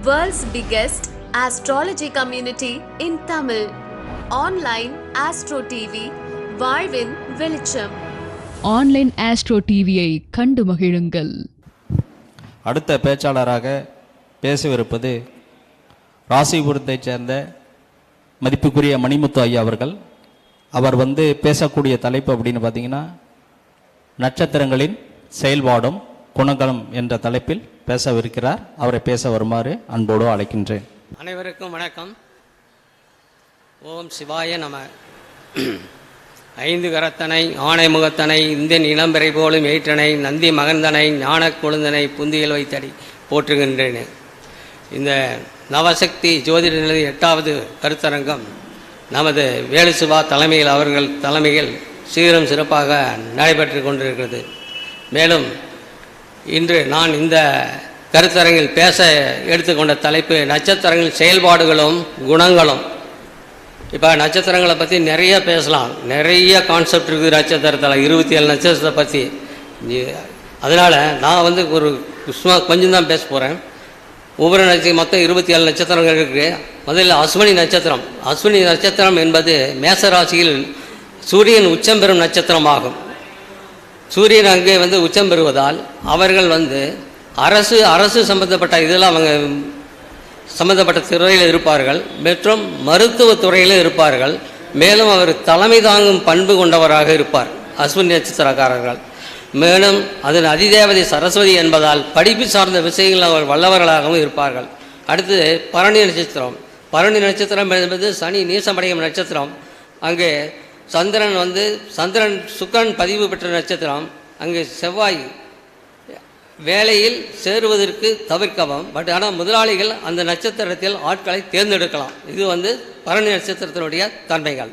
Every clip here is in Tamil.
World's biggest astrology community in Tamil. Online Astro TV, வாழ்வின் வெளிச்சம் ஆன்லைன் ஆஸ்ட்ரோ டிவியை கண்டு மகிழுங்கள். அடுத்த பேச்சாளராக பேசவிருப்பது ராசிபுரத்தைச் சேர்ந்த மதிப்புக்குரிய மணிமுத்து ஐயா அவர்கள். அவர் வந்து பேசக்கூடிய தலைப்பு அப்படின்னு பார்த்தீங்கன்னா நட்சத்திரங்களின் செயல்பாடும் குணகலம் என்ற தலைப்பில் பேசவிருக்கிறார். அவரை பேச வருமாறு அன்போடு அழைக்கின்றேன். அனைவருக்கும் வணக்கம். ஓம் சிவாய நம. ஐந்து கரத்தனை ஆணை முகத்தனை இந்தியன் இளம்பெறை போலும் ஏற்றனை நந்தி மகந்தனை ஞானக் கொழுந்தனை புந்தியில் வைத்தடி போற்றுகின்றேன். இந்த நவசக்தி ஜோதிட நிலைய எட்டாவது கருத்தரங்கம் நமது வேலுசிவா தலைமையில் அவர்கள் தலைமையில் சீரும் சிறப்பாக நடைபெற்று கொண்டிருக்கிறது. மேலும் இன்று நான் இந்த கருத்தரங்கில் பேச எடுத்துக்கொண்ட தலைப்பு நட்சத்திரங்களின் செயல்பாடுகளும் குணங்களும். இப்போ நட்சத்திரங்களை பற்றி நிறைய பேசலாம். நிறைய கான்செப்ட் இருக்குது நட்சத்திரத்தில். இருபத்தி ஏழு நட்சத்திரத்தை பற்றி அதனால் நான் வந்து ஒரு சும்மா கொஞ்சம் தான் பேச போகிறேன் ஒவ்வொரு நட்சத்திரம் மொத்தம் இருபத்தி ஏழு நட்சத்திரங்கள் இருக்குது முதல்ல அஸ்வினி நட்சத்திரம். அஸ்வினி நட்சத்திரம் என்பது மேச ராசியில் சூரியன் உச்சம் பெறும் நட்சத்திரமாகும். சூரியன் அங்கே வந்து உச்சம் பெறுவதால் அவர்கள் வந்து அரசு அரசு சம்பந்தப்பட்ட இதில் அவங்க சம்பந்தப்பட்ட துறையில் இருப்பார்கள். மற்றும் மருத்துவ துறையில் இருப்பார்கள். மேலும் அவர் தலைமை தாங்கும் பண்பு கொண்டவராக இருப்பார். அஸ்வின் நட்சத்திரக்காரர்கள். மேலும் அதன் அதிதேவதை சரஸ்வதி என்பதால் படிப்பு சார்ந்த விஷயங்கள் அவர் வல்லவர்களாகவும் இருப்பார்கள். அடுத்து பரணி நட்சத்திரம். பரணி நட்சத்திரம் என்பது சனி நீசமடையும் நட்சத்திரம். அங்கே சந்திரன் வந்து சந்திரன் சுக்கரன் பதிவு பெற்ற நட்சத்திரம் அங்கே செவ்வாய் வேலையில் சேருவதற்கு தவிர்க்கவும். பட் ஆனால் முதலாளிகள் அந்த நட்சத்திரத்தில் ஆட்களை தேர்ந்தெடுக்கலாம். இது வந்து பரணி நட்சத்திரத்தினுடைய தன்மைகள்.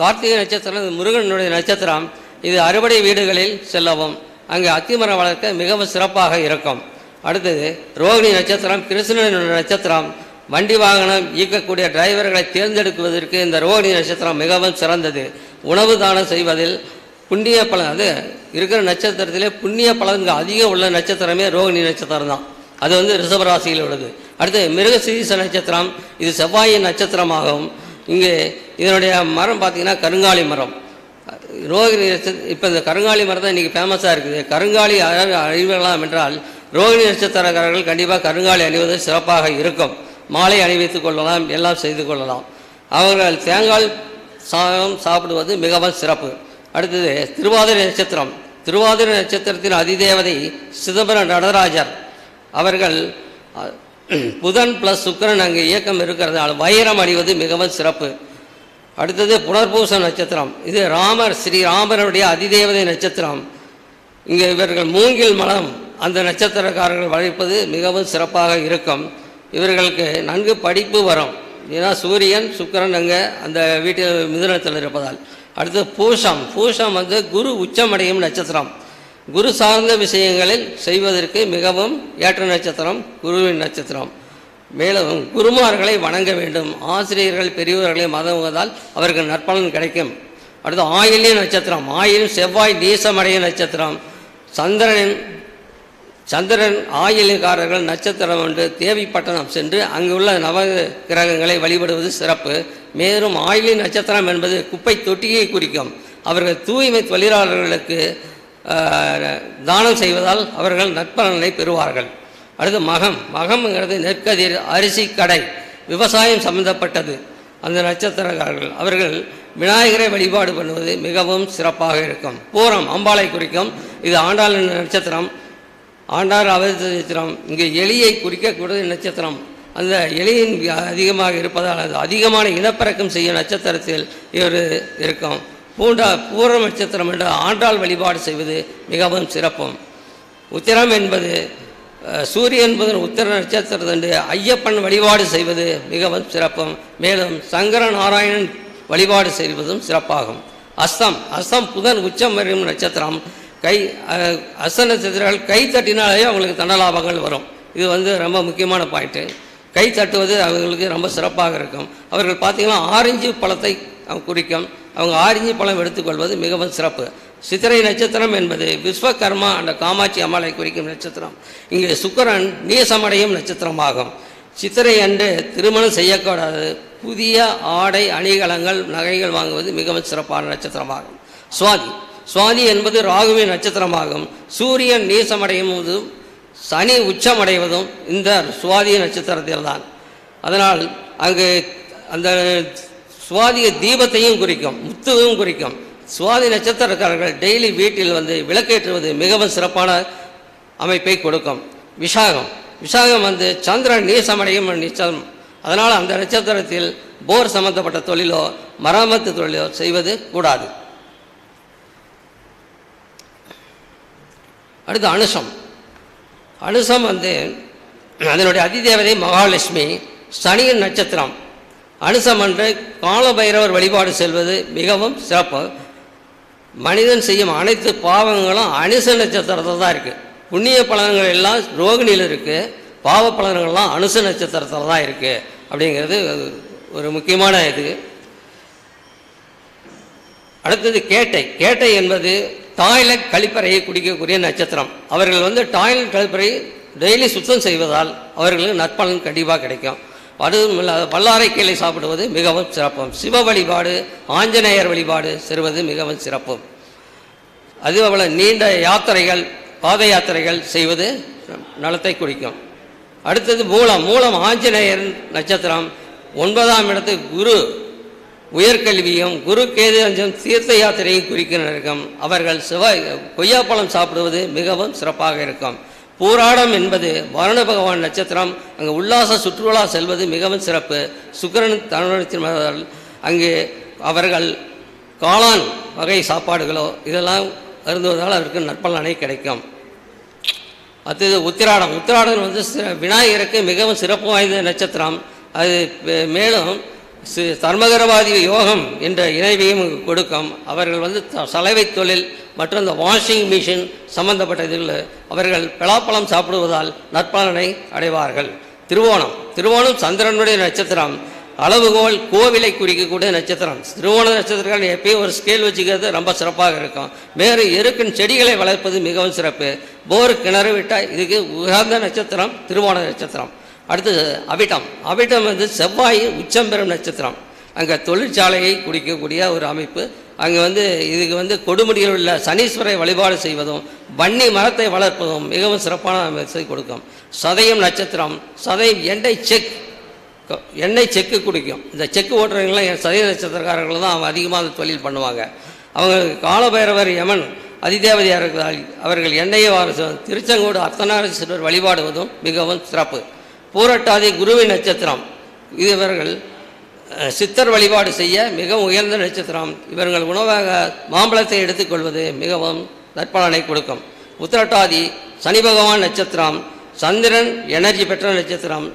கார்த்திகை நட்சத்திரம் இது முருகனுடைய நட்சத்திரம். இது அறுவடை வீடுகளில் செல்லவும். அங்கே அத்திமரம் வளர்க்க மிகவும் சிறப்பாக இருக்கும். அடுத்தது ரோகிணி நட்சத்திரம் கிருஷ்ணனுடைய நட்சத்திரம். வண்டி வாகனம் இயக்கக்கூடிய டிரைவர்களை தேர்ந்தெடுக்குவதற்கு இந்த ரோகிணி நட்சத்திரம் மிகவும் சிறந்தது. உணவு தானம் செய்வதில் புண்ணிய பலன் அது இருக்கிற நட்சத்திரத்திலே புண்ணிய பலன்கள் அதிகம் உள்ள நட்சத்திரமே ரோகிணி நட்சத்திரம் தான். அது வந்து ரிஷபராசியில் உள்ளது. அடுத்து மிருகசீச நட்சத்திரம் இது செவ்வாயின் நட்சத்திரமாகும். இங்கே இதனுடைய மரம் பார்த்திங்கன்னா கருங்காலி மரம். ரோகிணி நட்சத்திரம் இப்போ இந்த கருங்காலி மரம் தான் இன்றைக்கி ஃபேமஸாக இருக்குது. கருங்காலி அழ- அணிவலாம் என்றால் ரோகிணி நட்சத்திரக்காரர்கள் கண்டிப்பாக கருங்காலி அணிவது சிறப்பாக இருக்கும். மாலை அணிவித்துக் கொள்ளலாம் எல்லாம் செய்து கொள்ளலாம். அவர்கள் தேங்காய் சாதம் சாப்பிடுவது மிகவும் சிறப்பு. அடுத்தது திருவாதிரை நட்சத்திரம். திருவாதிரை நட்சத்திரத்தின் அதிதேவதை சிதம்பரம் நடராஜர். அவர்கள் புதன் ப்ளஸ் சுக்கிரன் அங்கே இயக்கம் இருக்கிறதுனால வைரம் அணிவது மிகவும் சிறப்பு. அடுத்தது புனர்பூச நட்சத்திரம். இது ராமர் ஸ்ரீ ராமருடைய அதிதேவதை நட்சத்திரம். இங்கே இவர்கள் மூங்கில் மலம் அந்த நட்சத்திரக்காரர்கள் வளைப்பது மிகவும் சிறப்பாக இருக்கும். இவர்களுக்கு நன்கு படிப்பு வரும். ஏன்னா சூரியன் சுக்கிரன் அங்கே அந்த வீட்டில் மிதுனத்தில் இருப்பதால். அடுத்து பூஷம். பூஷம் வந்து குரு உச்சமடையும் நட்சத்திரம். குரு சார்ந்த விஷயங்களில் செய்வதற்கு மிகவும் ஏற்ற நட்சத்திரம் குருவின் நட்சத்திரம். மேலும் குருமார்களை வணங்க வேண்டும். ஆசிரியர்கள் பெரியவர்களை மதவுவதால் அவருக்கு நற்பலன் கிடைக்கும். அடுத்து ஆயில்ய நட்சத்திரம். ஆயிலும் செவ்வாய் நீசமடைய நட்சத்திரம். சந்திரனின் சந்திரன் ஆயிலக்காரர்கள் நட்சத்திரம் ஒன்று தேவிப்பட்டணம் சென்று அங்குள்ள நவ கிரகங்களை வழிபடுவது சிறப்பு. மேலும் ஆயிலி நட்சத்திரம் என்பது குப்பை தொட்டியை குறிக்கும். அவர்கள் தூய்மை தொழிலாளர்களுக்கு தானம் செய்வதால் அவர்கள் நற்பலனை பெறுவார்கள். அடுத்து மகம். மகம்ங்கிறது நெற்கதிர் அரிசி கடை விவசாயம் சம்பந்தப்பட்டது. அந்த நட்சத்திரக்காரர்கள் அவர்கள் விநாயகரை வழிபாடு பண்ணுவது மிகவும் சிறப்பாக இருக்கும். பூரம் அம்பாளை குறிக்கும். இது ஆண்டாள் நட்சத்திரம். ஆண்டார் அவதரித்த நட்சத்திரம். இங்கே எலியை குறிக்கக்கூடிய நட்சத்திரம். அந்த எலியின் அதிகமாக இருப்பதால் அது அதிகமான இனப்பெருக்கம் செய்யும் நட்சத்திரத்தில் இவர் இருக்கும். பூண்டா பூர நட்சத்திரம் என்று ஆண்டாள் வழிபாடு செய்வது மிகவும் சிறப்பும். உத்திரம் என்பது சூரிய சூரியன் என்பது உத்திர நட்சத்திரத்தன்று ஐயப்பன் வழிபாடு செய்வது மிகவும் சிறப்பும். மேலும் சங்கர நாராயணன் வழிபாடு செய்வதும் சிறப்பாகும். அஸ்தம் அஸ்தம் புதன் உச்சம் வரும் நட்சத்திரம். கை அசன அஸ்த கை தட்டினாலே அவங்களுக்கு தனலாபங்கள் வரும். இது வந்து ரொம்ப முக்கியமான பாயிண்ட்டு கை தட்டுவது அவங்களுக்கு ரொம்ப சிறப்பாக இருக்கும். அவர்கள் பார்த்தீங்கன்னா ஆரஞ்சு பழத்தை குறிக்கும். அவங்க ஆரஞ்சு பழம் எடுத்துக்கொள்வது மிகவும் சிறப்பு. சித்திரை நட்சத்திரம் என்பது விஸ்வகர்மா அந்த காமாட்சி அம்மாளை குறிக்கும் நட்சத்திரம். இங்கே சுக்கரன் நீசமடையும் நட்சத்திரமாகும். சித்திரை அன்று திருமணம் செய்யக்கூடாது. புதிய ஆடை அணிகலங்கள் நகைகள் வாங்குவது மிகவும் சிறப்பான நட்சத்திரமாகும். சுவாதி சுவாதி என்பது ராகுவின் நட்சத்திரமாகும். சூரியன் நீசமடையும் போதும் சனி உச்சமடைவதும் இந்த சுவாதி நட்சத்திரத்தில் தான் அதனால் அங்கு அந்த சுவாதிய தீபத்தையும் குறிக்கும் முத்துவையும் குறிக்கும். சுவாதி நட்சத்திரக்காரர்கள் டெய்லி வீட்டில் வந்து விளக்கேற்றுவது மிகவும் சிறப்பான அமைப்பை கொடுக்கும். விஷாகம் விஷாகம் வந்து சந்திரன் நீசமடையும் நிச்சயம். அதனால் அந்த நட்சத்திரத்தில் போர் சம்பந்தப்பட்ட தொழிலோ மராமத்து தொழிலோ செய்வது கூடாது. அடுத்து அனுஷம் அனுஷம் வந்து அதனுடைய அதிதேவதை மகாலட்சுமி சனியின் நட்சத்திரம். அனுசம் என்று காலபைரவர் வழிபாடு செல்வது மிகவும் சிறப்பு. மனிதன் செய்யும் அனைத்து பாவங்களும் அனுச நட்சத்திரத்தில் தான் இருக்குது புண்ணிய பலன்கள் எல்லாம் ரோகிணியில் இருக்குது பாவ பலன்கள்லாம் அனுச நட்சத்திரத்தில் தான் இருக்குது அப்படிங்கிறது ஒரு முக்கியமான இது. அடுத்தது கேட்டை. கேட்டை என்பது டாய்லெட் கழிப்பறையை குடிக்கக்கூடிய நட்சத்திரம். அவர்கள் வந்து டாய்லெட் கழிப்பறை டெய்லி சுத்தம் செய்வதால் அவர்களுக்கு நற்பலன் கண்டிப்பாக கிடைக்கும். அதுவும் இல்லாத வல்லாரை கீழே சாப்பிடுவது மிகவும் சிறப்பும். சிவ வழிபாடு ஆஞ்சநேயர் வழிபாடு செல்வது மிகவும் சிறப்பும். அதுபோல நீண்ட யாத்திரைகள் பாத யாத்திரைகள் செய்வது நலத்தை குறிக்கும். அடுத்தது மூலம். மூலம் ஆஞ்சநேயர் நட்சத்திரம் ஒன்பதாம் இடத்து குரு. உயர்கல்வியும் குரு கேது தீர்த்த யாத்திரையும் குறிக்கும் அவர்கள் சிவாய் கொய்யாப்பழம் சாப்பிடுவது மிகவும் சிறப்பாக இருக்கும். பூராடம் என்பது வருண பகவான் நட்சத்திரம் அங்கு உல்லாச சுற்றுலா செல்வது மிகவும் சிறப்பு. சுக்கிரன் தனுத்தின் அங்கு அவர்கள் காளான் வகை சாப்பாடுகளோ இதெல்லாம் அருந்துவதால் அவருக்கு நற்பலனை கிடைக்கும். அடுத்தது உத்திராடம். உத்திராடம் வந்து விநாயகருக்கு மிகவும் சிறப்பு வாய்ந்த நட்சத்திரம். அது மேலும் தர்மகரவாதி யோகம் என்ற இணைவையும் கொடுக்கும். அவர்கள் வந்து த- சலவை தொழில் மற்றும் இந்த வாஷிங் மிஷின் சம்பந்தப்பட்ட இதில் அவர்கள் பலாப்பழம் சாப்பிடுவதால் நற்பலனை அடைவார்கள். திருவோணம். திருவோணம் சந்திரனுடைய நட்சத்திரம். அளவுகோல் கோவிலை குறிக்கக்கூடிய நட்சத்திரம். திருவோண நட்சத்திரங்கள் எப்பயும் ஒரு ஸ்கேல் வச்சுக்கிறது ரொம்ப சிறப்பாக இருக்கும். வேறு எருக்கின் செடிகளை வளர்ப்பது மிகவும் சிறப்பு. போர் கிணறு விட்டால் இதுக்கு உகந்த நட்சத்திரம் திருவோண நட்சத்திரம். அடுத்தது அவிட்டம். அவிட்டம் வந்து செவ்வாய் உச்சம்பெரும் நட்சத்திரம். அங்கே தொழிற்சாலையை குடிக்கக்கூடிய ஒரு அமைப்பு. அங்கே வந்து இதுக்கு வந்து கொடுமுடியில் உள்ள சனீஸ்வரை வழிபாடு செய்வதும் வன்னி மரத்தை வளர்ப்பதும் மிகவும் சிறப்பான அமைப்பை கொடுக்கும். சதயம் நட்சத்திரம் சதயம் எண்ணெய் செக். எண்ணெய் செக்கு குடிக்கும். இந்த செக்கு ஓட்டுறவங்களாம் என் சதய நட்சத்திரக்காரர்கள் தான் அவங்க அதிகமாக அந்த தொழில் பண்ணுவாங்க. அவங்க காலபைரவர் யமன் அதிதேவதியாக இருக்கிறார்கள் அவர்கள் எண்ணெயை வார திருச்செங்கோடு அர்த்தநாரீஸ்வரர் வழிபாடுவதும் மிகவும் சிறப்பு. பூரட்டாதி குருவின் நட்சத்திரம். இது இவர்கள் சித்தர் வழிபாடு செய்ய மிகவும் உயர்ந்த நட்சத்திரம். இவர்கள் உணவாக மாம்பழத்தை எடுத்துக்கொள்வது மிகவும் நற்பலனை கொடுக்கும். உத்திரட்டாதி சனி பகவான் நட்சத்திரம் சந்திரன் எனர்ஜி பெற்ற நட்சத்திரம்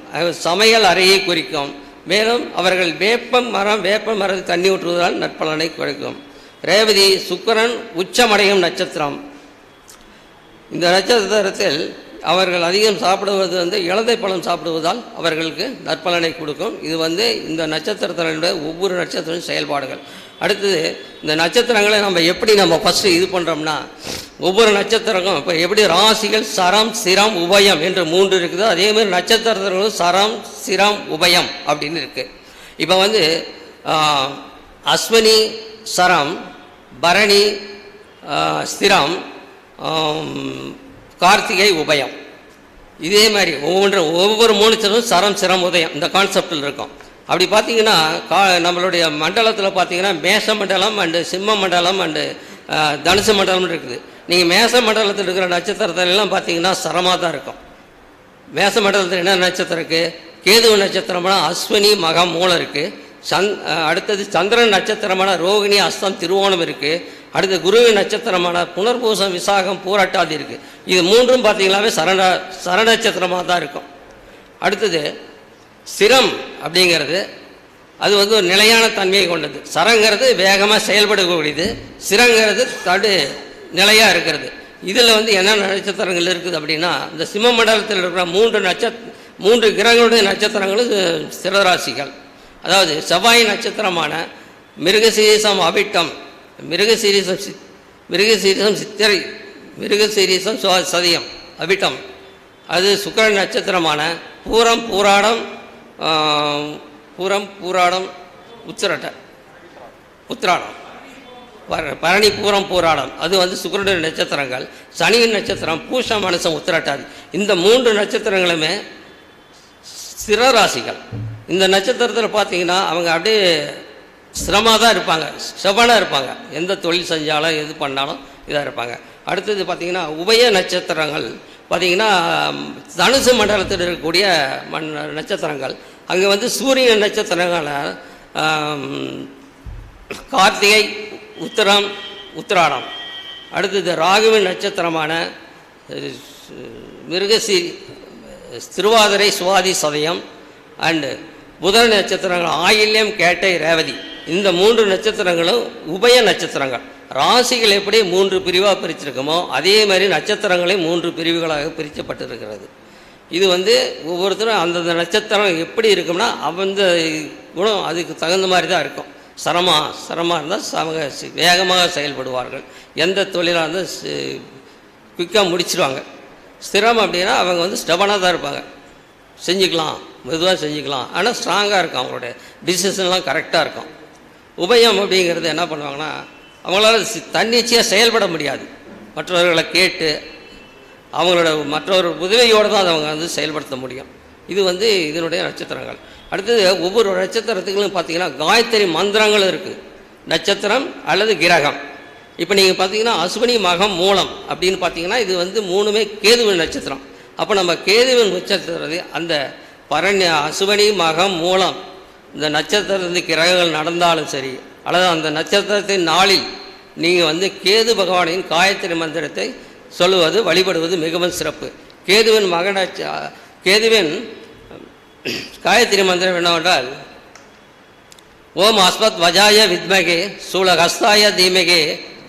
சமையல் அறையை குறிக்கும். மேலும் அவர்கள் வேப்பம் மரம் வேப்ப மரத்தை தண்ணி ஊற்றுவதால் நற்பலனை கொடுக்கும். ரேவதி சுக்கரன் உச்சமடையும் நட்சத்திரம். இந்த நட்சத்திரத்தில் அவர்கள் அதிகம் சாப்பிடுவது வந்து இலந்தை பழம் சாப்பிடுவதால் அவர்களுக்கு நற்பலனை கொடுக்கும். இது வந்து இந்த நட்சத்திரத்தினுடைய ஒவ்வொரு நட்சத்திரம் செயல்பாடுகள். அடுத்தது இந்த நட்சத்திரங்களை நம்ம எப்படி நம்ம ஃபஸ்ட்டு இது பண்ணுறோம்னா ஒவ்வொரு நட்சத்திரங்களும் இப்போ எப்படி ராசிகள் சரம் சிரம் உபயம் என்று மூன்று இருக்குதோ அதேமாதிரி நட்சத்திரங்களும் சரம் சிரம் உபயம் அப்படின்னு இருக்குது இப்போ வந்து அஸ்வினி சரம் பரணி ஸ்திரம் கார்த்திகை உபயம். இதே மாதிரி ஒவ்வொன்று ஒவ்வொரு மூணுச்சரும் சரம் சிரம் உதயம். இந்த கான்செப்டில் இருக்கும். அப்படி பார்த்தீங்கன்னா கா நம்மளுடைய மண்டலத்தில் பார்த்தீங்கன்னா மேஷ மண்டலம் அண்டு சிம்ம மண்டலம் அண்டு தனுசு மண்டலம் இருக்குது. நீங்கள் மேச மண்டலத்தில் இருக்கிற நட்சத்திரத்துல பார்த்தீங்கன்னா சரமாக தான் இருக்கும். மேச மண்டலத்தில் என்ன நட்சத்திரம் இருக்குது கேது நட்சத்திரமான அஸ்வினி மகம் மூலம் இருக்குது சந் அடுத்தது சந்திரன் நட்சத்திரமான ரோகிணி அஸ்தம் திருவோணம் இருக்குது அடுத்து குருவின் நட்சத்திரமான புனர்பூசம் விசாகம் பூரட்டாதி இருக்குது இது மூன்றும் பார்த்தீங்களாவே சரண சர நட்சத்திரமாக தான் இருக்கும். அடுத்தது சிரம் அப்படிங்கிறது அது வந்து ஒரு நிலையான தன்மையை கொண்டது. சரங்கிறது வேகமாக செயல்படக்கூடியது. சிரங்கிறது தடு நிலையாக இருக்கிறது. இதில் வந்து என்னென்ன நட்சத்திரங்கள் இருக்குது அப்படின்னா இந்த சிம்ம மண்டலத்தில் இருக்கிற மூன்று நட்சத் மூன்று கிரகங்களுடைய நட்சத்திரங்களும் சிறராசிகள் அதாவது செவ்வாய் நட்சத்திரமான மிருகசீசம் அபிட்டம் மிருகசீரிசம் சித் மிருகசீரிசம் சித்திரை மிருகசீரிசம் சுவா- சதயம் அவிட்டம் அது சுக்கர நட்சத்திரமான பூரம் பூராடம் பூரம் பூராடம் உத்திரட்ட உத்திராடம். பர- பரணி பூரம் பூராடம். அது வந்து சுக்கரனுடைய நட்சத்திரங்கள் சனியின் நட்சத்திரம் பூஷம் மனசம் உத்திரட்டாதி இந்த மூன்று நட்சத்திரங்களுமே சிறராசிகள் இந்த நட்சத்திரத்தில் பார்த்தீங்கன்னா அவங்க அப்படியே சிரமமாக தான் இருப்பாங்க. செவனாக இருப்பாங்க. எந்த தொழில் செஞ்சாலும் எது பண்ணாலும் இதாக இருப்பாங்க. அடுத்தது பார்த்திங்கன்னா உபய நட்சத்திரங்கள். பார்த்தீங்கன்னா தனுசு மண்டலத்தில் இருக்கக்கூடிய மண் நட்சத்திரங்கள். அங்கே வந்து சூரிய நட்சத்திரங்களை கார்த்திகை உத்திரம் உத்திராடம். அடுத்தது ராகுவின் நட்சத்திரமான மிருகசி திருவாதிரை சுவாதி சதயம் அண்டு புதன் நட்சத்திரங்கள் ஆயில்யம் கேட்டை ரேவதி. இந்த மூன்று நட்சத்திரங்களும் உபய நட்சத்திரங்கள். ராசிகள் எப்படி மூன்று பிரிவாக பிரிச்சிருக்கோமோ அதே மாதிரி நட்சத்திரங்களையும் மூன்று பிரிவுகளாக பிரிக்கப்பட்டிருக்கிறது. இது வந்து ஒவ்வொருத்தரும் அந்தந்த நட்சத்திரம் எப்படி இருக்கும்னா அந்த குணம் அதுக்கு தகுந்த மாதிரி தான் இருக்கும். சிரமா சிரமமாக இருந்தால் சமக வேகமாக செயல்படுவார்கள். எந்த தொழிலாக இருந்தால் குயிக்காக முடிச்சிடுவாங்க ஸ்திரம் அப்படின்னா அவங்க வந்து ஸ்டபனாக தான் இருப்பாங்க. செஞ்சுக்கலாம் மெதுவாக செஞ்சுக்கலாம். ஆனால் ஸ்ட்ராங்காக இருக்கும் அவங்களுடைய. டிசிஷன்லாம் கரெக்டாக இருக்கும். உபயம் அப்படிங்கிறது என்ன பண்ணுவாங்கன்னா அவங்களால தன்னிச்சையாக செயல்பட முடியாது. மற்றவர்களை கேட்டு அவங்களோட மற்றவர் உதவியோடு தான் அதை அவங்க வந்து செயல்படுத்த முடியும். இது வந்து இதனுடைய நட்சத்திரங்கள். அடுத்தது ஒவ்வொரு நட்சத்திரத்துக்கும் பார்த்தீங்கன்னா காயத்ரி மந்திரங்கள் இருக்குது நட்சத்திரம் அல்லது கிரகம். இப்போ நீங்கள் பார்த்தீங்கன்னா அஸ்வினி மகம் மூலம் அப்படின்னு பார்த்தீங்கன்னா இது வந்து மூணுமே கேதுவின் நட்சத்திரம். அப்போ நம்ம கேதுவின் நட்சத்திரத்தை அந்த பரணி அசுவனி மகம் மூலம் இந்த நட்சத்திரத்து கிரகங்கள் நடந்தாலும் சரி அல்லது அந்த நட்சத்திரத்தின் நாளில் நீங்கள் வந்து கேது பகவானின் காயத்ரி மந்திரத்தை சொல்லுவது வழிபடுவது மிகவும் சிறப்பு. கேதுவின் மகன கேதுவின் காயத்ரி மந்திரம் என்னவென்றால் ஓம் அஸ்மத் வஜாய வித்மகே சூலஹஸ்தாய தீமகே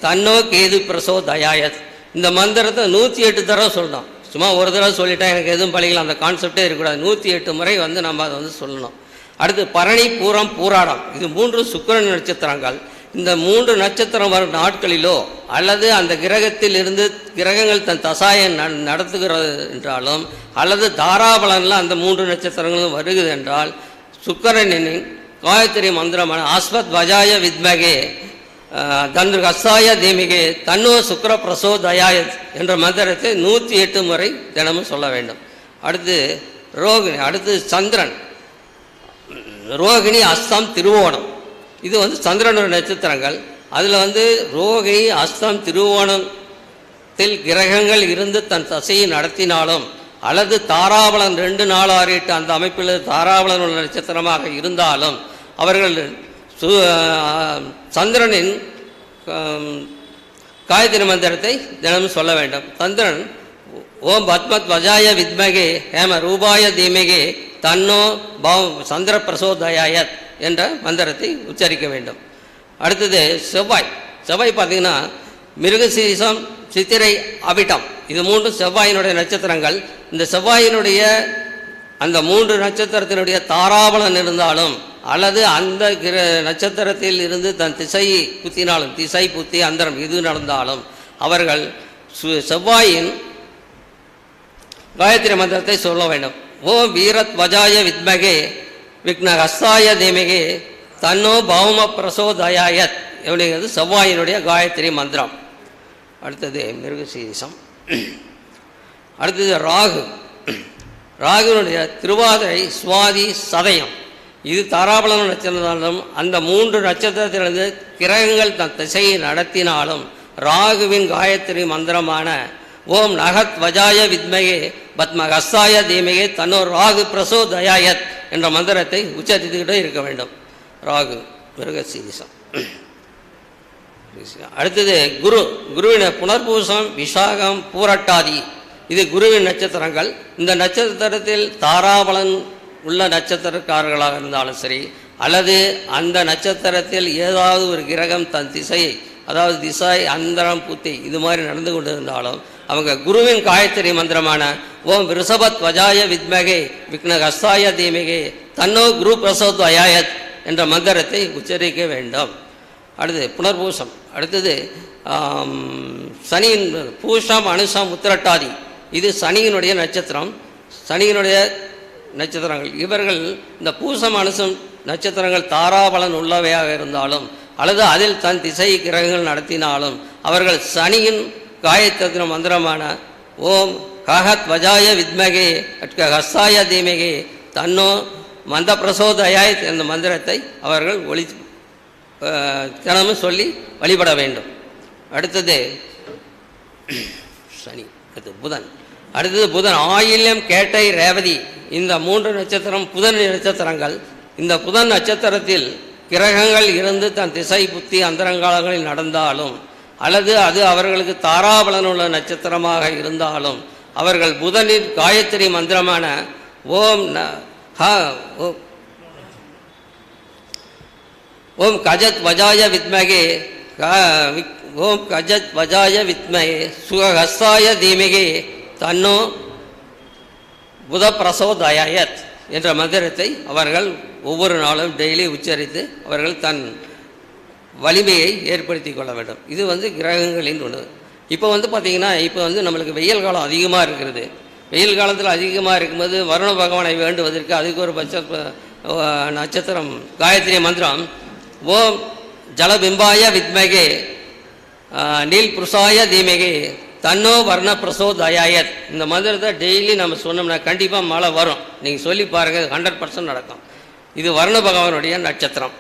தன்னோ கேது பிரசோ தயாயத். இந்த மந்திரத்தை நூற்றி எட்டு தடவை சொல்லணும். சும்மா ஒரு தடவை சொல்லிட்டா எனக்கு எதுவும் பழகலாம் அந்த கான்செப்டே இருக்கக்கூடாது. நூற்றி எட்டு முறை வந்து நம்ம அதை வந்து சொல்லணும். அடுத்து பரணி பூரம் பூராடம். இது மூன்று சுக்கிரன் நட்சத்திரங்கள். இந்த மூன்று நட்சத்திரம் வரும் நாட்களிலோ அல்லது அந்த கிரகத்தில் இருந்து கிரகங்கள் தன் தசாயம் ந- நடத்துகிறது என்றாலும் அல்லது தாராபலனில் அந்த மூன்று நட்சத்திரங்களும் வருகிறது என்றால் சுக்கரனின் காயத்ரி மந்திரமான ஆஸ்மத் வஜாய வித்மகே தன்று கசாய தீமிகே தன்னோ சுக்கர பிரசோதயாய என்ற மந்திரத்தை நூற்றி எட்டு முறை தினமும் சொல்ல வேண்டும். அடுத்து ரோகிணி அடுத்து சந்திரன். ரோகிணி அஸ்தம் திருவோணம். இது வந்து சந்திரனோட நட்சத்திரங்கள். அதில் வந்து ரோகிணி அஸ்தம் திருவோணத்தில் கிரகங்கள் இருந்து தன் தசையை நடத்தினாலும் அல்லது தாராபலன் ரெண்டு நாள் ஆறு எட்டு அந்த அமைப்பில் தாராபலன் உள்ள நட்சத்திரமாக இருந்தாலும் அவர்கள் சு சந்திரனின் காயத்திரி காயத்ரி மந்திரத்தை தினமும் சொல்ல வேண்டும். சந்திரன் ஓம் பத்மத்வஜாய வித்மகே ஹேம ரூபாய தீமகே தன்னோ பவ் சந்திர பிரசோதயாயத் என்ற மந்திரத்தை உச்சரிக்க வேண்டும். அடுத்தது செவ்வாய். செவ்வாய் பார்த்தீங்கன்னா மிருகசீசம் சித்திரை அபிட்டம் இது மூன்றும் செவ்வாயினுடைய நட்சத்திரங்கள். இந்த செவ்வாயினுடைய அந்த மூன்று நட்சத்திரத்தினுடைய தாராபலன் இருந்தாலும் அல்லது அந்த கிர நட்சத்திரத்தில் இருந்து தன் திசையை புத்தினாலும் திசை புத்தி அந்தரம் இது நடந்தாலும் அவர்கள் சு- செவ்வாயின் காயத்ரி மந்திரத்தை சொல்ல வேண்டும். ஓம் வீரத் வஜாய வித்மகே விக்ன ஹஸ்தாய தேமிகே தன்னோ பௌம பிரசோதயாயத் அப்படிங்கிறது செவ்வாயினுடைய காயத்ரி மந்திரம். அடுத்தது மிருகசீரிசம். அடுத்தது ராகு. ராகுனுடைய திருவாதிரை சுவாதி சதயம். இது தாராபலம் நட்சத்திரம் அந்த மூன்று நட்சத்திரத்திலிருந்து கிரகங்கள் தன் திசையை நடத்தினாலும் ராகுவின் காயத்ரி மந்திரமான ஓம் நகத் வஜாய வித்மகே பத்ம ஹஸ்தாய தீமகே தன்னோர் ராகு பிரசோதயாயத் என்ற மந்திரத்தை உச்சரித்துக்கிட்டே இருக்க வேண்டும். ராகு மிருகசீரிசம் அடுத்தது குரு குருவின புனர்பூசம் விசாகம் பூரட்டாதி. இது குருவின் நட்சத்திரங்கள். இந்த நட்சத்திரத்தில் தாராபலன் உள்ள நட்சத்திரக்காரர்களாக இருந்தாலும் சரி அல்லது அந்த நட்சத்திரத்தில் ஏதாவது ஒரு கிரகம் தன் திசையை அதாவது திசை அந்தரம் புத்தி இது மாதிரி நடந்து கொண்டிருந்தாலும் அவங்க குருவின் காயத்ரி மந்திரமான ஓம் ரிஷபத் வஜாய வித்மகே விக்ன தீமிகே தீமகே தன்னோ குரு பிரசோத் அயாயத் என்ற மந்திரத்தை உச்சரிக்க வேண்டும். அடுத்து புனர்பூசம். அடுத்தது சனியின் பூஷம் அனுஷம் உத்திரட்டாதி. இது சனியினுடைய நட்சத்திரம். சனியினுடைய நட்சத்திரங்கள். இவர்கள் இந்த பூசம் அனுசம் நட்சத்திரங்கள் தாராபலன் உள்ளவையாக இருந்தாலும் அல்லது அதில் தன் திசை கிரகங்கள் நடத்தினாலும் அவர்கள் சனியின் காயத்திர மந்திரமான ஓம் கஹத் வஜாய வித்மகே அட்க ஹஸ்தாய தீமகே தன்னோ மந்த பிரசோதயாய் என்ற மந்திரத்தை அவர்கள் ஒளி தினமும் சொல்லி வழிபட வேண்டும். அடுத்தது சனி அடுத்து புதன். அடுத்தது புதன் ஆயில்யம் கேட்டை ரேவதி இந்த மூன்று நட்சத்திரம் புதன் நட்சத்திரங்கள். இந்த புதன் நட்சத்திரத்தில் கிரகங்கள் இருந்து தன் திசை புத்தி அந்தரங்காலங்களில் நடந்தாலும் அல்லது அது அவர்களுக்கு தாராபலனுள்ள நட்சத்திரமாக இருந்தாலும் அவர்கள் புதனின் காயத்ரி மந்திரமான ஓம் ந ஹ ஓ- ஓம் கஜத் வஜாய வித்மகே க- விக்- ஓம் கஜத் வஜாய வித்மகே சுகஹஸ்தாய தீமகே தன்னோ புத பிரசோதயாயத் என்ற மந்திரத்தை அவர்கள் ஒவ்வொரு நாளும் டெய்லி உச்சரித்து அவர்கள் தன் வலிமையை ஏற்படுத்தி கொள்ள வேண்டும். இது வந்து கிரகங்களின் ஒன்று. இப்போ வந்து பார்த்திங்கன்னா இப்போ வந்து நம்மளுக்கு வெயில் காலம் அதிகமாக இருக்கிறது. வெயில் காலத்தில் அதிகமாக இருக்கும்போது வருண பகவானை வேண்டுவதற்கு அதுக்கு ஒரு பட்ச நட்சத்திரம் காயத்ரி மந்திரம். ஓம் ஜலபிம்பாய வித்மகே நீல் புருஷாய தீமகே தன்னோ வர்ண பிரசோதயாயத். இந்த மந்திரத்தை டெய்லி நம்ம சொன்னோம்னா கண்டிப்பாக மழை வரும். நீங்கள் சொல்லி பாருங்கள் ஹண்ட்ரட் பர்சன்ட் நடக்கும். இது வர்ண பகவானுடைய நட்சத்திரம்.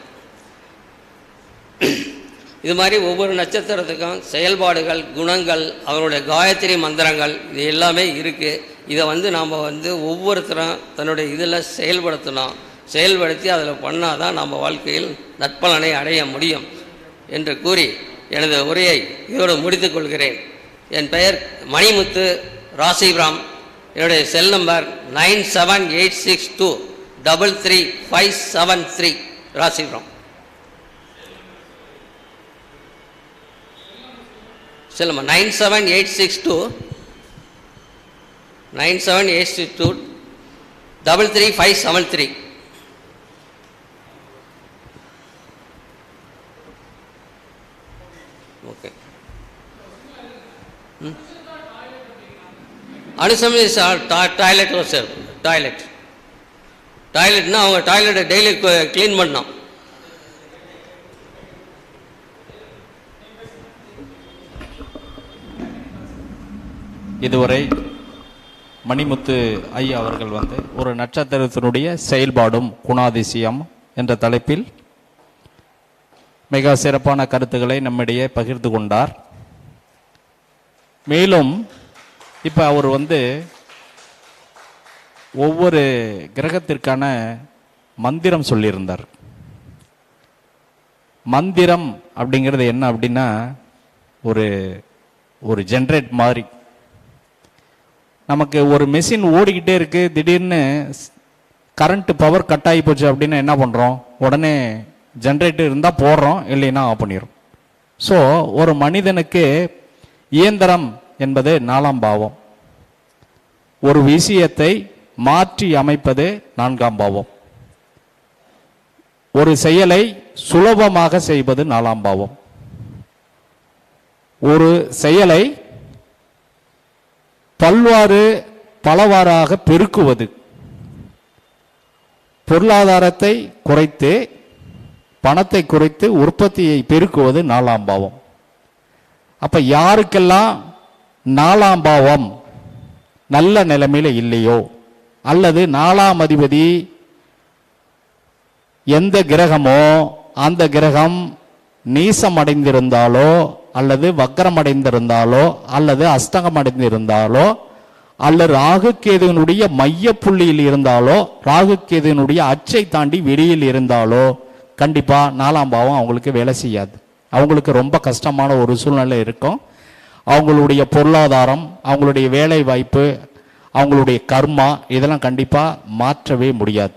இது மாதிரி ஒவ்வொரு நட்சத்திரத்துக்கும் செயல்பாடுகள் குணங்கள் அவருடைய காயத்ரி மந்திரங்கள் இது எல்லாமே இருக்குது இதை வந்து நாம் வந்து ஒவ்வொருத்தரும் தன்னுடைய இதில் செயல்படுத்தணும். செயல்படுத்தி அதில் பண்ணால் தான் நம்ம வாழ்க்கையில் நற்பலனை அடைய முடியும் என்று கூறி எனது உரையை இதோடு முடித்துக்கொள்கிறேன் என் பெயர் மணிமுத்து ராசிபுரம். என்னுடைய cell number nine seven eight six two double three five seven three Rasipuram. சொல்லுமா nine seven eight six two nine seven eight six two double three five seven three okay அனுசமி toilet sir toilet டாய்லெட்னா அவங்க டாய்லெட்டை டெய்லி க்ளீன் பண்ணோம் இதுவரை மணிமுத்து ஐயா அவர்கள் வந்து ஒரு நட்சத்திரத்தினுடைய செயல்பாடும் குணாதிசயம் என்ற தலைப்பில் மிக சிறப்பான கருத்துக்களை நம்மிடையே பகிர்ந்து கொண்டார். மேலும் இப்போ அவர் வந்து ஒவ்வொரு கிரகத்திற்கான மந்திரம் சொல்லியிருந்தார். மந்திரம் அப்படிங்கிறது என்ன அப்படின்னா ஒரு ஒரு ஜென்ரேட் மாதிரி. நமக்கு ஒரு மெஷின் ஓடிக்கிட்டே இருக்கு திடீர்னு கரண்ட் பவர் கட் ஆகி போச்சு அப்படின்னா என்ன பண்ணுறோம் உடனே ஜென்ரேட்டர் இருந்தால் போடுறோம் இல்லைன்னா ஆஃப் பண்ணிடும் ஸோ ஒரு மனிதனுக்கு இயந்திரம் என்பது நாலாம் பாவம். ஒரு விஷயத்தை மாற்றி அமைப்பது நான்காம் பாவம். ஒரு செயலை சுலபமாக செய்வது நாலாம் பாவம். ஒரு செயலை பல்வாறு பலவாறாக பெருக்குவது. பொருளாதாரத்தை குறைத்து பணத்தை குறைத்து உற்பத்தியை பெருக்குவது நாலாம் பாவம். அப்ப யாருக்கெல்லாம் நாலாம் பாவம் நல்ல நிலைமையில் இல்லையோ அல்லது நாலாம் அதிபதி எந்த கிரகமோ அந்த கிரகம் நீசம் அடைந்திருந்தாலோ அல்லது வக்கரம் அடைந்திருந்தாலோ அல்லது அஸ்தகம் அடைந்திருந்தாலோ அல்லது ராகுகேதுனுடைய மைய புள்ளியில் இருந்தாலோ ராகுகேதுனுடைய அச்சை தாண்டி வெளியில் இருந்தாலோ கண்டிப்பாக நாலாம் பாவம் அவங்களுக்கு வேலை செய்யாது. அவங்களுக்கு ரொம்ப கஷ்டமான ஒரு சூழ்நிலை இருக்கும். அவங்களுடைய பொருளாதாரம் அவங்களுடைய வேலை வாய்ப்பு அவங்களுடைய கர்மா இதெல்லாம் கண்டிப்பாக மாற்றவே முடியாது.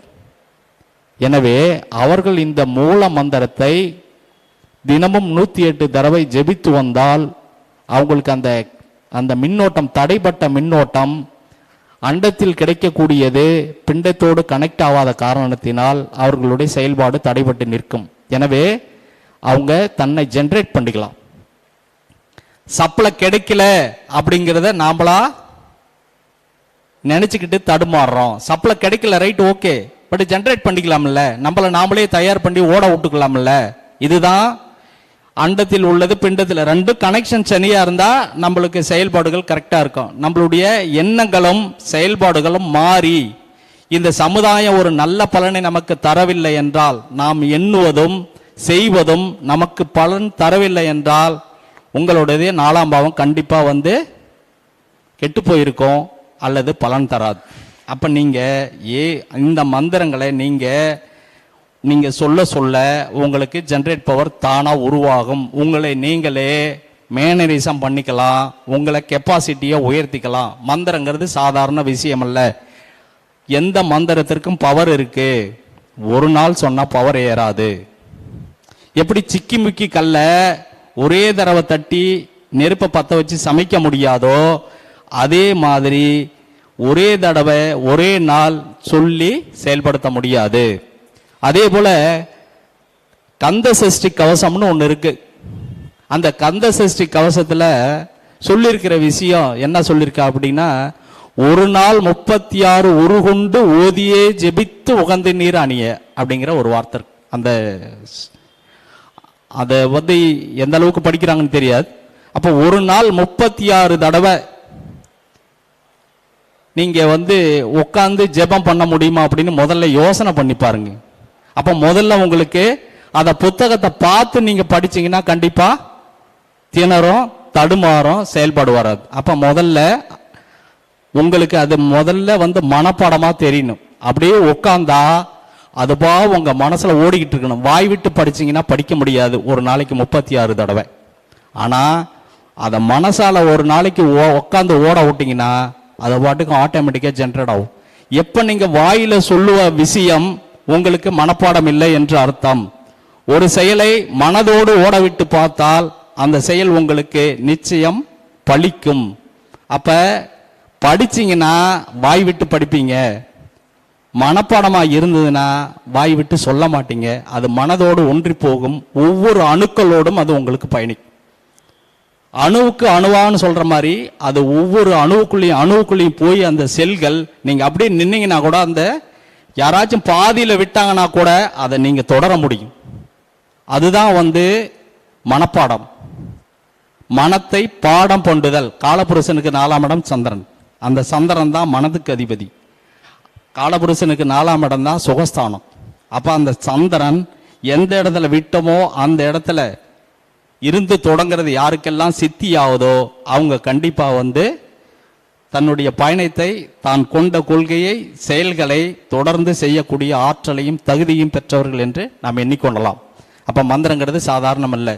எனவே அவர்கள் இந்த மூல மந்திரத்தை தினமும் நூத்தி எட்டு தடவை ஜெபித்து வந்தால் அவங்களுக்கு அந்த அந்த மின்னோட்டம் தடைப்பட்ட மின்னோட்டம் அண்டத்தில் கிடைக்கக்கூடியது பிண்டத்தோடு கனெக்ட் ஆகாத காரணத்தினால் அவர்களுடைய செயல்பாடு தடைபட்டு நிற்கும். எனவே அவங்க தன்னை ஜென்ரேட் பண்ணிக்கலாம். சப்ளை கிடைக்கல அப்படிங்கிறத நாமளா நினைச்சுக்கிட்டு தடுமாறுறோம். சப்ளை கிடைக்கல ரைட் ஓகே பட் ஜென்ரேட் பண்ணிக்கலாம்ல. நம்மள நாமளே தயார் பண்ணி ஓட விட்டுக்கலாம்ல. இதுதான் அண்டத்தில் உள்ளது பிண்டத்தில். ரெண்டு கனெக்ஷன் சனியா இருந்தா நம்மளுக்கு செயல்பாடுகள் கரெக்டா இருக்கும். நம்மளுடைய எண்ணங்களும் செயல்பாடுகளும் மாறி இந்த சமுதாயம் ஒரு நல்ல பலனை நமக்கு தரவில்லை என்றால் நாம் எண்ணுவதும் செய்வதும் நமக்கு பலன் தரவில்லை என்றால் உங்களுடைய நாலாம் பாவம் கண்டிப்பா வந்து கெட்டு போயிருக்கும் அல்லது பலன் தராது. அப்ப நீங்க ஏ இந்த மந்திரங்களை நீங்கள் நீங்க சொல்ல சொல்ல உங்களுக்கு ஜென்ரேட் பவர் தானா உருவாகும். உங்களை நீங்களே மேனரிசம் பண்ணிக்கலாம். உங்களை கெப்பாசிட்டியை உயர்த்திக்கலாம். மந்திரங்கிறது சாதாரண விஷயம் அல்ல எந்த மந்திரத்திற்கும் பவர் இருக்கு. ஒரு நாள் சொன்னா பவர் ஏறாது. எப்படி சிக்கி முக்கி கல்ல ஒரே தடவை தட்டி நெருப்பை பத்த வச்சு சமைக்க முடியாதோ அதே மாதிரி ஒரே தடவை ஒரே நாள் சொல்லி செயல்படுத்த முடியாது. அதே போல கந்த சஷ்டி கவசம்னு ஒன்று இருக்கு. அந்த கந்த சஷ்டி கவசத்தில் சொல்லியிருக்கிற விஷயம் என்ன சொல்லியிருக்கா அப்படின்னா ஒரு நாள் முப்பத்தி ஆறு உருகுண்டு ஓதியே ஜெபித்து உகந்த நீர் அணிய அப்படிங்கிற ஒரு வார்த்தை அந்த அதை வந்து எந்த அளவுக்கு படிக்கிறாங்கன்னு தெரியாது. அப்போ ஒரு நாள் முப்பத்தி ஆறு தடவை நீங்கள் வந்து உட்காந்து ஜெபம் பண்ண முடியுமா அப்படின்னு முதல்ல யோசனை பண்ணி பாருங்க. அப்ப முதல்ல உங்களுக்கு அந்த புத்தகத்தை பார்த்து நீங்க படிச்சீங்கன்னா கண்டிப்பா திணறும் தடுமாறும் செயல்பாடு வராது. அப்ப முதல்ல உங்களுக்கு அது முதல்ல வந்து மனப்பாடமா தெரியணும். அப்படியே உட்காந்தா அதுபா உங்க மனசுல ஓடிக்கிட்டு இருக்கணும். வாய் விட்டு படிச்சீங்கன்னா படிக்க முடியாது. ஒரு நாளைக்கு முப்பத்தி ஆறு தடவை. ஆனா அதை மனசால ஒரு நாளைக்கு உட்காந்து ஓட விட்டீங்கன்னா அது பாட்டுக்கு ஆட்டோமேட்டிக்கா ஜென்ரேட் ஆகும். எப்ப நீங்க வாயில சொல்லுவ விஷயம் உங்களுக்கு மனப்பாடம் இல்லை என்று அர்த்தம். ஒரு செயலை மனதோடு ஓடவிட்டு பார்த்தால் அந்த செயல் உங்களுக்கு நிச்சயம் பழிக்கும். அப்ப படிச்சிங்கன்னா வாய் விட்டு படிப்பீங்க. மனப்பாடமாக இருந்ததுன்னா வாய் விட்டு சொல்ல மாட்டீங்க. அது மனதோடு ஒன்றி போகும். ஒவ்வொரு அணுக்களோடும் அது உங்களுக்கு பயணிக்கும் அணுவுக்கு அணுவான்னு சொல்ற மாதிரி அது ஒவ்வொரு அணுவுக்குள்ளேயும் அணுவுக்குள்ளேயும் போய் அந்த செல்கள் நீங்க அப்படியே நின்னீங்கன்னா கூட அந்த யாராச்சும் பாதியில் விட்டாங்கன்னா கூட அதை நீங்கள் தொடர முடியும். அதுதான் வந்து மனப்பாடம். மனத்தை பாடம் பொண்டுதல். காலபுருஷனுக்கு நாலாம் இடம் சந்திரன். அந்த சந்திரன் தான் மனதுக்கு அதிபதி. காலபுருஷனுக்கு நாலாம் இடம் தான் சுகஸ்தானம். அப்போ அந்த சந்திரன் எந்த இடத்துல விட்டோமோ அந்த இடத்துல இருந்து தொடங்குறது யாருக்கெல்லாம் சித்தி ஆகுதோ அவங்க கண்டிப்பாக வந்து தன்னுடைய பயணத்தை தான் கொண்ட கொள்கையை செயல்களை தொடர்ந்து செய்யக்கூடிய ஆற்றலையும் தகுதியும் பெற்றவர்கள் என்று நாம் எண்ணிக்கொள்ளலாம். அப்போ மந்திரங்கிறது சாதாரணம் அல்ல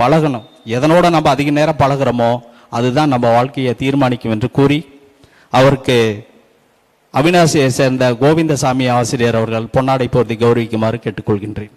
பழகணும். எதனோட நம்ம அதிக நேரம் பழகுறோமோ அதுதான் நம்ம வாழ்க்கையை தீர்மானிக்கும் என்று கூறி அவருக்கு அவினாசியை சேர்ந்த கோவிந்தசாமி ஆசிரியர் அவர்கள் பொன்னாடை போர்த்தி கௌரவிக்குமாறு கேட்டுக்கொள்கின்றேன்.